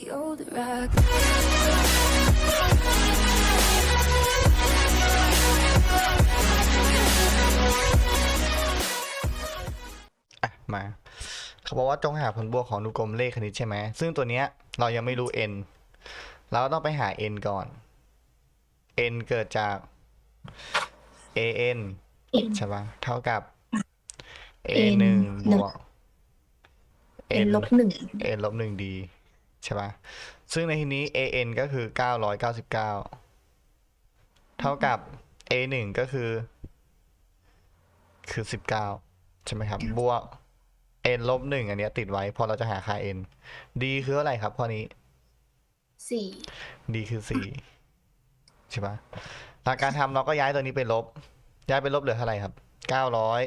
the older I grow. อะมาเขาบอกว่าจงหาผลบวกของอนุกรมเลขคณิตใช่ไหม ซึ่งตัวเนี้ยเรายังไม่รู้ n เราก็ต้องไปหา n ก่อน n เกิดจาก an ใช่ปะเท่ากับ a หนึ่งบวก n ลบหนึ่ง n ลบหนึ่งดี ใช่ปะซึ่งในที่นี้ an ก็คือเก้าร้อยเก้าสิบเก้าเท่ากับ a หนึ่งก็คือ คือสิบเก้าใช่ไหมครับ บวก n ลบหนึ่งอันเนี้ยติดไว้พอเราจะหาค่า n d คืออะไรครับข้อนี้สี่ d คือสี่ใช่ปะหลักการทำเราก็ย้ายตัวนี้ไปลบ ย้ายไปลบเหลือเท่าไหร่ครับเก้าร้อย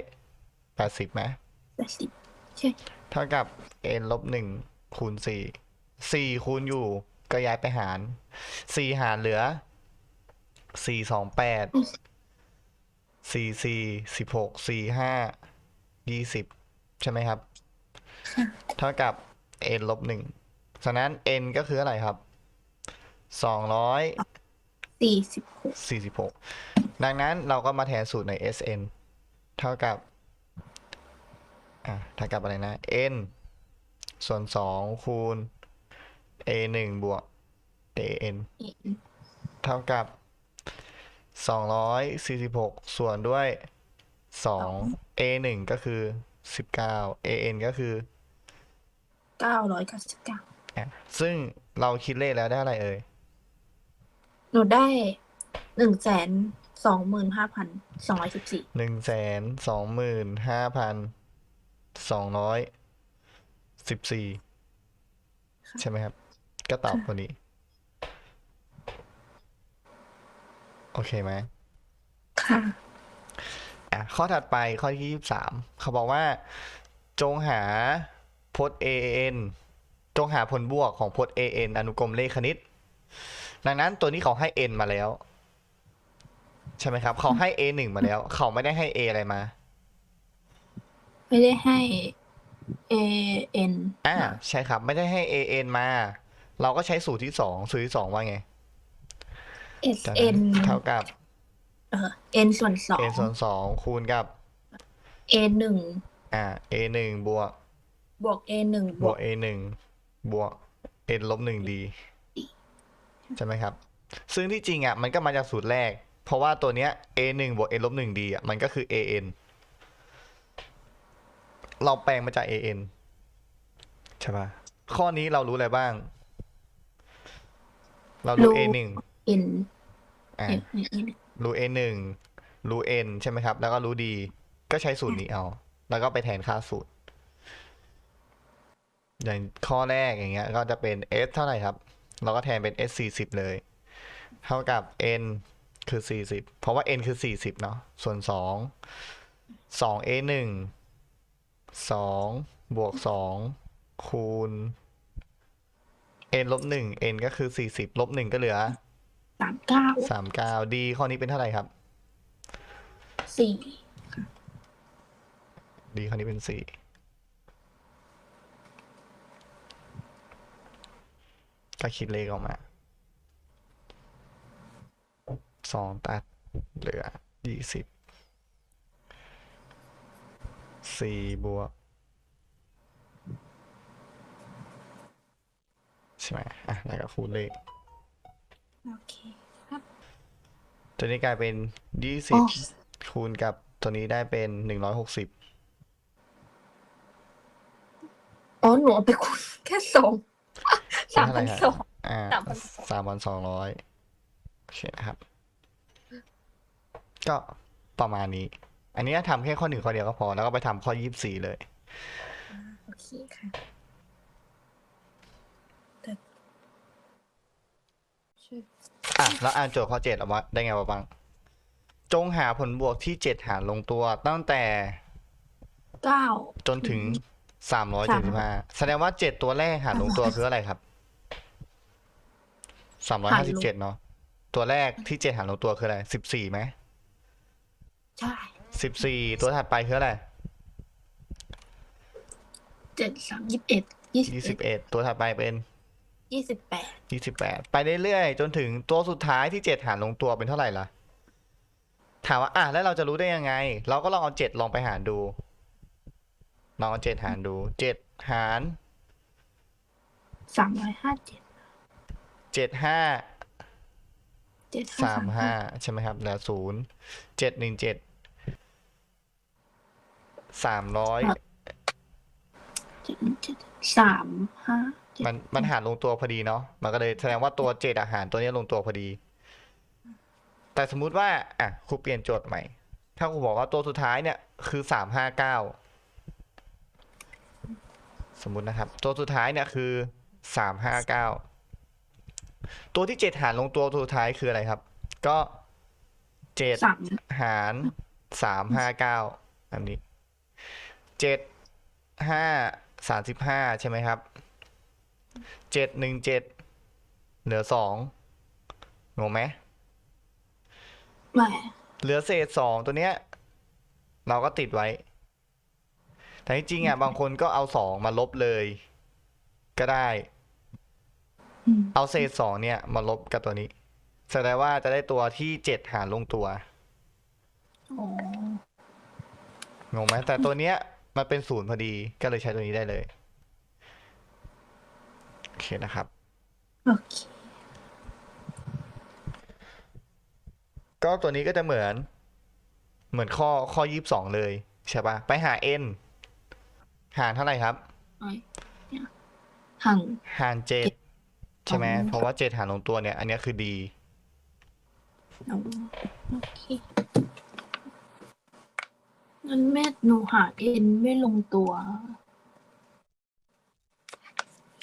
แปดสิบไหมแปดสิบใช่ เท่ากับ n ลบหนึ่งคูณสี่ สี่คูณอยู่ก็ย้ายไปหารสี่หารเหลือสี่สองแปดสี่สี่สิบหกสี่ห้ายี่สิบใช่ไหมครับ เท่ากับ n ลบหนึ่งฉะนั้น n ก็คืออะไรครับสองร้อยสี่สิบหกสี่สิบหกดังนั้นเราก็มาแทนสูตรใน Sn เท่ากับอะเท่ากับอะไรนะ n ส่วนสองคูณ a หนึ่งบวก an เท่ากับสองร้อยสี่สิบหกส่วนด้วยสอง a หนึ่งก็คือสิบเก้า an ก็คือเก้าร้อยเก้าสิบเก้าอะซึ่งเราคิดเลขแล้วได้อะไรเอ่ย หนูได้หนึ่งแสนสองหมื่นห้าพันสองร้อยสิบสี่หนึ่งแสนสองหมื่นห้าพันสองร้อยสิบสี่ใช่ไหมครับ ก็ตอบตัวนี้ โอเคไหมค่ะอะข้อถัดไปข้อที่ยี่สิบสามเขาบอกว่า จงหาพจน์ an จงหาผลบวกของพจน์ an อนุกรมเลขคณิต ดังนั้นตัวนี้เขาให้ n มาแล้ว ใช่ไหมครับ เขาให้ a หนึ่งมาแล้ว เขาไม่ได้ให้ a อะไรมา ไม่ได้ให้ a n อ่าใช่ครับ ไม่ได้ให้ an มา เราก็ใช้สูตรที่สองสูตรที่สองว่าไง s จาก n เท่ากับ เออ n ส่วนสอง n ส่วนสองคูณกับ a หนึ่งอ่า a หนึ่งบวกบวก a หนึ่งบบววก ก a หนึ่งบวก n ลบหนึ่งดีใช่ไหมครับ ซึ่งที่จริงอะมันก็มาจากสูตรแรก เพราะว่าตัวเนี้ย a หนึ่งบวก n ลบหนึ่งดีอะมันก็คือ an เราแปลงมาจาก an ใช่ปะข้อนี้เรารู้อะไรบ้าง เรารู้ a หนึ่ง n อ่าเอ n รู้ a หนึ่งรู้ n ใช่ไหมครับ แล้วก็รู้ d ก็ใช้สูตรนี้เอา แล้วก็ไปแทนค่าสูตร อย่างข้อแรกอย่างเงี้ย ก็จะเป็น s เท่าไหร่ครับ เราก็แทนเป็น s สี่สิบเลย เท่ากับ n คือสี่สิบเพราะว่า n คือสี่สิบเนาะ ส่วนสองสอง a หนึ่งสองบวกสองคูณ n ลบหนึ่ง n ก็คือสี่สิบลบหนึ่งก็เหลือสามเก้าสามเก้า d ข้อนี้เป็นเท่าไหร่ครับสี่ดีข้อนี้เป็นสี่ก็คิดเลขออกมาสองตัดเหลือยี่สิบสี่บวก ใช่ไหมอะแล้วก็คูณเลขโอเคครับ ตัวนี้กลายเป็นยี่สิอ๋บอคูณกับตัวนี้ได้เป็นหนึ่งร้อยหกสิบอ๋อหนูเอาไปคูณแค่สองสามเท่าไหพัร่นฮะสองอ่าสามพันสองสามพันสองร้อยโอเคนะครับ ก็ประมาณนี้ อันนี้ทำแค่ข้อหนึ่งข้อเดียวก็พอ แล้วก็ไปทำข้อยี่สิบสี่เลย โอเคค่ะแต่ช่วย อะแล้วอ่านโจทย์ข้อเจ็ดเอาไว้ได้ไงวะบ้าง จงหาผลบวกที่เจ็ดหารลงตัวตั้งแต่เก้า จนถึงสามร้อยถึงสิบห้าแสดงว่าเจ็ดตัวแรกหารลงตัวคืออะไรครับสามร้อยห้าสิบเจ็ดเนาะตัวแรกที่เจ็ดหารลงตัวคืออะไรสิบสี่ไหมใช่สิบสี่ตัวถัดไปคืออะไรเจ็ดสามยี่สิบเอ็ดยี่สิบยี่เอ็สิดบเอ็ดตัวถัดไปเป็น ยี่สิบแปดยี่สิบแปดไปเรื่อยๆจนถึงตัวสุดท้ายที่เจ็ดหารลงตัวเป็นเท่าไหร่ล่ะ ถามว่าอะแล้วเราจะรู้ได้ยังไง เราก็ลองเอาเจ็ดลองไปหารดูลองเอาเจ็ดหารดูเจ็ดหารสามร้อยห้าเจ็ดเจ็ดห้าเจ็ดสามห้าใช่ไหมครับเหลือศูนย์เจ็ดหนึ่งเจ็ดสามร้อยเจ็ดเจ็ดสามห้าเจ็ด มันมันหารลงตัวพอดีเนาะมันก็เลยแสดงว่าตัวเจ็ดอาหารตัวเนี้ยลงตัวพอดี แต่สมมุติว่าอะครูเปลี่ยนโจทย์ใหม่ ถ้าครูบอกว่าตัวสุดท้ายเนี่ย คือสามห้าเก้าสมมุตินะครับ ตัวสุดท้ายเนี่ยคือสามห้าเก้าตัวที่เจ็ดหารลงตัวตัวสุดท้ายคืออะไรครับ ก็เจ็ดสามหารสามห้าเก้าแบบนี้เจ็ดห้าสามสิบห้าใช่ไหมครับ เจ็ดหนึ่งเจ็ดเหลือสองงงไหมไม่เหลือเศษสองตัวเนี้ย เราก็ติดไว้ แต่ที่จริงอะบางคนก็เอาสองมาลบเลย ก็ได้อืมเอาเศษสองเนี่ย มาลบกับตัวนี้ แสดงว่าจะได้ตัวที่เจ็ดหารลงตัวอ๋องงไหมแต่ตัวเนี้ยมันเป็นศูนย์พอดีก็เลยใช้ตัวนี้ได้เลยโอ เคนะครับ โอเค ก็ตัวนี้ก็จะเหมือน เหมือนข้อข้อยี่สิบสองเลยใช่ปะไปหา n หารเท่าไหร่ครับไอ้เนี่ยห่าง หารเจ็ดใช่ไหมอ๋อ เพราะว่าเจ็ดหารลงตัวเนี่ย อันเนี้ยคือดี เอาโอเคงั้นแม่หนูหาเอ็นไม่ลงตัว อ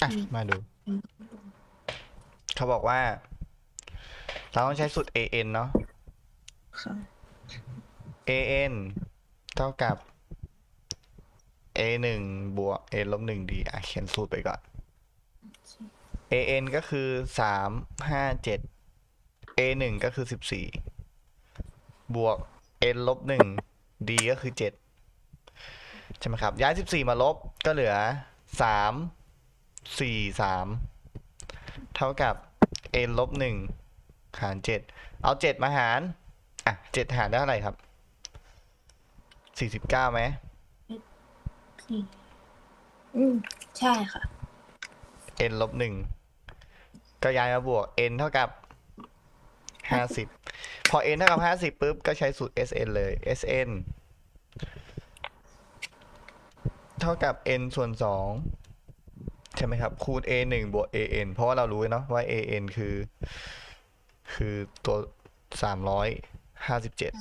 ะ มาดู เขาบอกว่า เราต้องใช้สูตร an เนาะ ค่ะ an เท่ากับ a หนึ่งบวก a ลบหนึ่งดีอะเขียนสูตรไปก่อน an ก็คือสามห้าเจ็ด a หนึ่งก็คือสิบสี่บวก n ลบหนึ่ง d ก็คือเจ็ดใช่ไหมครับ ย้ายสิบสี่มาลบก็เหลือสาม สี่สามเท่ากับ n ลบหนึ่งหารเจ็ดเอาเจ็ดมาหาร อะเจ็ดหารได้เท่าไหร่ครับสี่สิบเก้าไหมสี่อืมใช่ค่ะ n ลบหนึ่งก็ย้ายมาบวก n เท่ากับห้าสิบพอ n เท่ากับห้าสิบปุ๊บ ก็ใช้สูตร sn เลย sn เท่ากับ n ส่วนสองใช่ไหมครับคูณ a หนึ่งบวก an เพราะว่าเรารู้เนาะว่า an คือ คือตัวสามร้อยห้าสิบเจ็ด